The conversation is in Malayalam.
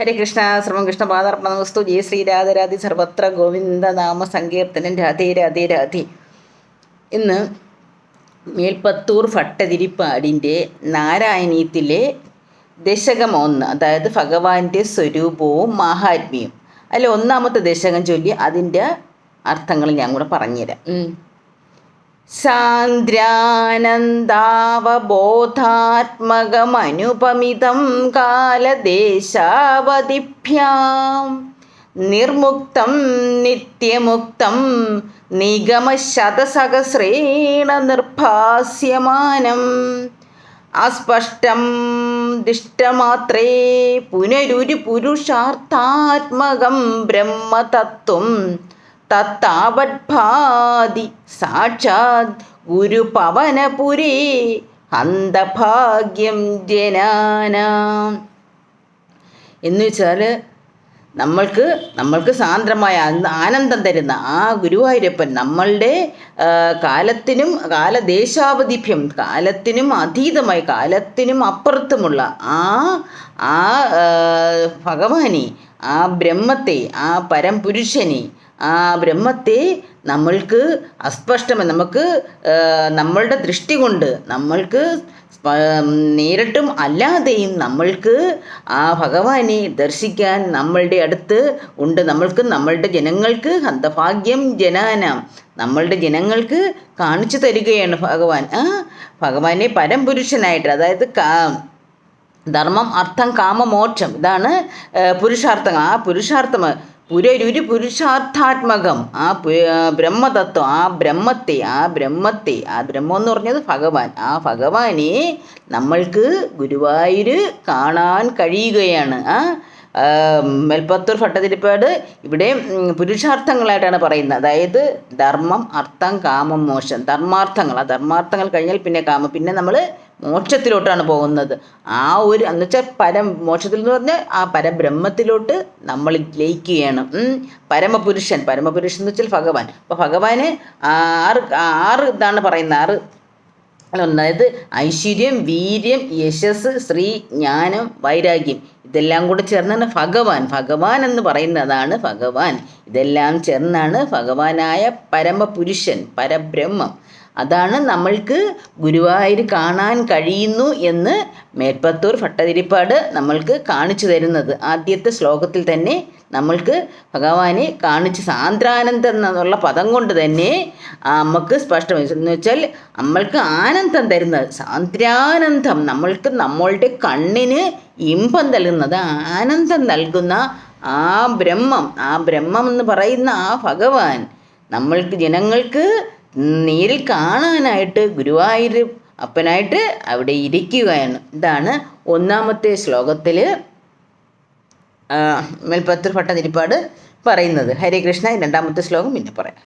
ഹരേ കൃഷ്ണ ശ്രമം കൃഷ്ണ പാദർപ്പണമസ്തു ജയ ശ്രീരാധരാധി സർവത്ര ഗോവിന്ദ നാമ സങ്കീർത്തനം. രാധേ രാധേ രാധേ. ഇന്ന് മേൽപ്പത്തൂർ ഭട്ടതിരിപ്പാടിന്റെ നാരായണീയത്തിലെ ദശകം ഒന്ന് അതായത് ഭഗവാന്റെ സ്വരൂപവും മാഹാത്മ്യവും. അതിൽ ഒന്നാമത്തെ ദശകം ചൊല്ലി അതിന്റെ അർത്ഥങ്ങൾ ഞാൻ കൂടെ പറഞ്ഞുതരാം. സാന്ദ്രാനന്ദാവബോധാത്മകമനുപമിതം കാലദേശാവതിഭ്യാം നിർമുക്തം നിത്യമുക്തം നിഗമശതസഹസ്രേണ നിർഭാസ്യമാനം. അസ്പഷ്ടം ദിഷ്ടമാത്രേ പുനരുരു പുരുഷാർത്ഥാത്മകം ബ്രഹ്മതത്വം തത്താവദ്ഭാതി സാക്ഷാത് ഗുരുപവനപുരേ ഹന്തഭാഗ്യം ജനാനാം. എന്ന് വെച്ചാൽ നമ്മൾക്ക് നമ്മൾക്ക് സാന്ദ്രമായ ആനന്ദം തരുന്ന ആ ഗുരുവായൂരപ്പൻ നമ്മളുടെ കാലത്തിനും കാലദേശാവധിഭ്യം കാലത്തിനും അതീതമായി കാലത്തിനും അപ്പുറത്തുമുള്ള ആ ആ, ഭഗവാനെ ആ ബ്രഹ്മത്തെ ആ പരംപുരുഷനെ ആ ബ്രഹ്മത്തെ നമ്മൾക്ക് അസ്പഷ്ടമ നമുക്ക് നമ്മളുടെ ദൃഷ്ടി കൊണ്ട് നമ്മൾക്ക് നേരിട്ടും അല്ലാതെയും നമ്മൾക്ക് ആ ഭഗവാനെ ദർശിക്കാൻ നമ്മളുടെ അടുത്ത് ഉണ്ട്. നമ്മൾക്ക് നമ്മളുടെ ജനങ്ങൾക്ക് ഹന്തഭാഗ്യം ജനാനാം. നമ്മളുടെ ജനങ്ങൾക്ക് കാണിച്ചു തരികയാണ് ഭഗവാൻ. ആ ഭഗവാനെ പരംപുരുഷനായിട്ട് അതായത് കാ ധർമ്മം അർത്ഥം കാമമോക്ഷം ഇതാണ് പുരുഷാർത്ഥങ്ങൾ ആ പുരുഷാർത്ഥം പുരൊരു പുരുഷാർത്ഥാത്മകം. ആ ബ്രഹ്മതത്വം ആ ബ്രഹ്മത്തെ ആ ബ്രഹ്മത്തെ ആ ബ്രഹ്മം എന്ന് പറഞ്ഞത് ഭഗവാൻ. ആ ഭഗവാനെ നമ്മൾക്ക് ഗുരുവായൂർ കാണാൻ കഴിയുകയാണ്. ആ, മേൽപ്പത്തൂർ ഭട്ടതിരിപ്പാട് ഇവിടെ പുരുഷാർത്ഥങ്ങളായിട്ടാണ് പറയുന്നത്. അതായത് ധർമ്മം അർത്ഥം കാമം മോശം ധർമാർത്ഥങ്ങൾ. ആ ധർമാർത്ഥങ്ങൾ കഴിഞ്ഞാൽ പിന്നെ കാമം. പിന്നെ നമ്മൾ മോക്ഷത്തിലോട്ടാണ് പോകുന്നത്. ആ ഒരു എന്ന് വെച്ചാൽ പരം മോക്ഷത്തിൽ എന്ന് പറഞ്ഞാൽ ആ പരബ്രഹ്മത്തിലോട്ട് നമ്മൾ ലയിക്കുകയാണ്. പരമപുരുഷൻ. പരമപുരുഷൻ എന്ന് വെച്ചാൽ ഭഗവാൻ. അപ്പോൾ ഭഗവാന് ആറ് ആറ് ഇതാണ് പറയുന്നത്. ആറ് അതായത് ഐശ്വര്യം വീര്യം യശസ് ശ്രീ ജ്ഞാനം വൈരാഗ്യം ഇതെല്ലാം കൂടെ ചേർന്നാണ് ഭഗവാൻ. ഭഗവാൻ എന്ന് പറയുന്നതാണ് ഭഗവാൻ. ഇതെല്ലാം ചേർന്നാണ് ഭഗവാനായ പരമപുരുഷൻ പരബ്രഹ്മം. അതാണ് നമ്മൾക്ക് ഗുരുവായൂർ കാണാൻ കഴിയുന്നു എന്ന് മേൽപ്പത്തൂർ ഭട്ടതിരിപ്പാട് നമ്മൾക്ക് കാണിച്ചു തരുന്നത്. ആദ്യത്തെ ശ്ലോകത്തിൽ തന്നെ നമ്മൾക്ക് ഭഗവാനെ കാണിച്ച് സാന്ദ്രാനന്ദം എന്നുള്ള പദം കൊണ്ട് തന്നെ നമുക്ക് സ്പഷ്ടമായി എന്ന് വെച്ചാൽ നമ്മൾക്ക് ആനന്ദം തരുന്നത് സാന്ദ്രാനന്ദം. നമ്മൾക്ക് നമ്മളുടെ കണ്ണിന് ഇമ്പം നൽകുന്നത് ആനന്ദം നൽകുന്ന ആ ബ്രഹ്മം. ആ ബ്രഹ്മം എന്ന് പറയുന്ന ആ ഭഗവാൻ നമ്മൾക്ക് ജനങ്ങൾക്ക് നേരിൽ കാണാനായിട്ട് ഗുരുവായൂർ അപ്പനായിട്ട് അവിടെ ഇരിക്കുകയാണ്. ഇതാണ് ഒന്നാമത്തെ ശ്ലോകത്തിൽ മേൽപ്പത്തൂർ ഭട്ടതിരിപ്പാട് പറയുന്നത്. ഹരികൃഷ്ണ രണ്ടാമത്തെ ശ്ലോകം പിന്നെ പറയാം.